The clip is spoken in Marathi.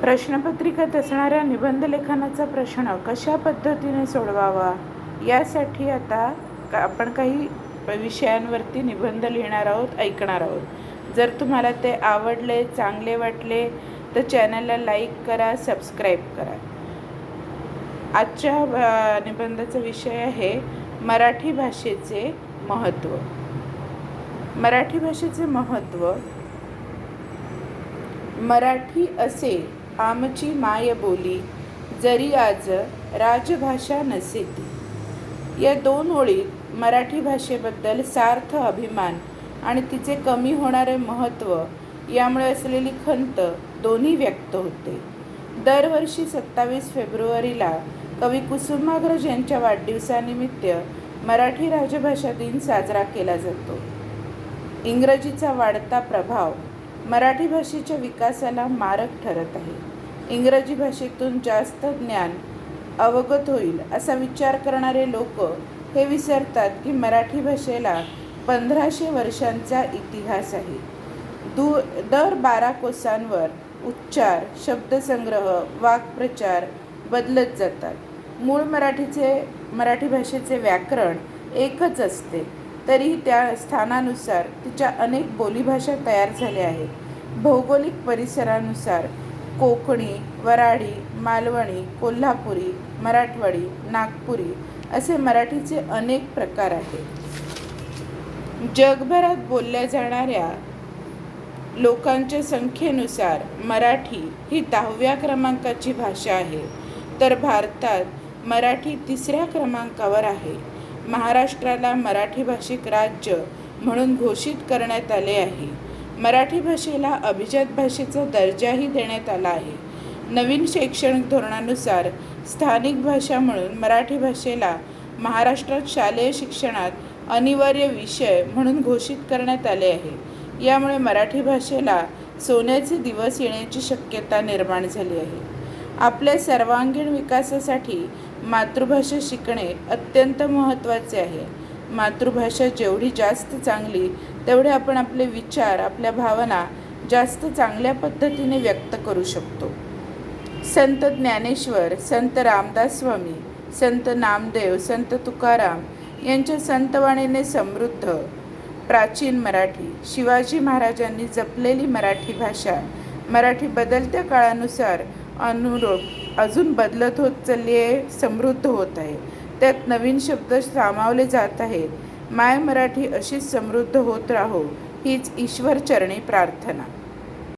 प्रश्नपत्रिकेत असणाऱ्या निबंध लेखनाचा प्रश्न कशा पद्धतीने सोडवावा? यासाठी आता का आपण काही विषयांवरती निबंध लिहिणार आहोत ऐकणार आहोत. जर तुम्हाला ते आवडले चांगले वाटले तर चॅनलला लाईक करा सबस्क्राईब करा. आजच्या निबंधाचा विषय आहे मराठी भाषेचे महत्त्व. मराठी भाषेचे महत्त्व मराठी असे आमची माय बोली जरी आज राजभाषा नसेत. या दोन ओळीत मराठी भाषेबद्दल सार्थ अभिमान आणि तिचे कमी होणारे महत्त्व यामुळे असलेली खंत दोन्ही व्यक्त होते. दरवर्षी सत्तावीस फेब्रुवारीला कवी कुसुमाग्रज यांच्या वाढदिवसानिमित्त मराठी राजभाषा दिन साजरा केला जातो. इंग्रजीचा वाढता प्रभाव मराठी भाषेच्या विकासाला मारक ठरत आहे. इंग्रजी भाषेतून जास्त ज्ञान अवगत होईल असा विचार करणारे लोक हे विसरतात की मराठी भाषेला पंधराशे वर्षांचा इतिहास आहे. दू दर बारा कोसांवर उच्चार शब्दसंग्रह वाक्प्रचार बदलत जातात. मूळ मराठीचे मराठी भाषेचे व्याकरण एकच असते. तरीही त्या स्थानानुसार तिच्या अनेक बोलीभाषा तयार झाल्या आहेत. भौगोलिक परिसरानुसार कोकणी वराडी मालवणी कोल्हापुरी मराठवाडी नागपुरी असे मराठीचे अनेक प्रकार आहेत. जगभरात बोलल्या जाणाऱ्या लोकांच्या संख्येनुसार मराठी ही दहाव्या क्रमांकाची भाषा आहे. तर भारतात मराठी तिसऱ्या क्रमांकावर आहे. महाराष्ट्राला मराठी भाषिक राज्य म्हणून घोषित करण्यात आले आहे. मराठी भाषेला अभिजात भाषेचा दर्जाही देण्यात आला आहे. नवीन शैक्षणिक धोरणानुसार स्थानिक भाषा म्हणून मराठी भाषेला महाराष्ट्रात शालेय शिक्षणात अनिवार्य विषय म्हणून घोषित करण्यात आले आहे. यामुळे मराठी भाषेला सोन्याचे दिवस येण्याची शक्यता निर्माण झाली आहे. आपल्या सर्वांगीण विकासासाठी मातृभाषा शिकणे अत्यंत महत्त्वाचे आहे. मातृभाषा जेवढी जास्त चांगली तेवढे आपण आपले विचार आपल्या भावना जास्त चांगल्या पद्धतीने व्यक्त करू शकतो. संत ज्ञानेश्वर संत रामदास स्वामी संत नामदेव संत तुकाराम यांच्या संतवाणीने समृद्ध प्राचीन मराठी शिवाजी महाराजांनी जपलेली मराठी भाषा मराठी बदलत्या काळानुसार अनुरूप अजून बदलत होत चालली आहे समृद्ध होत आहे. त्यात नवीन शब्द सामावले जात आहेत. माय मराठी अशीच समृद्ध होत राहो हीच ईश्वर चरणी प्रार्थना.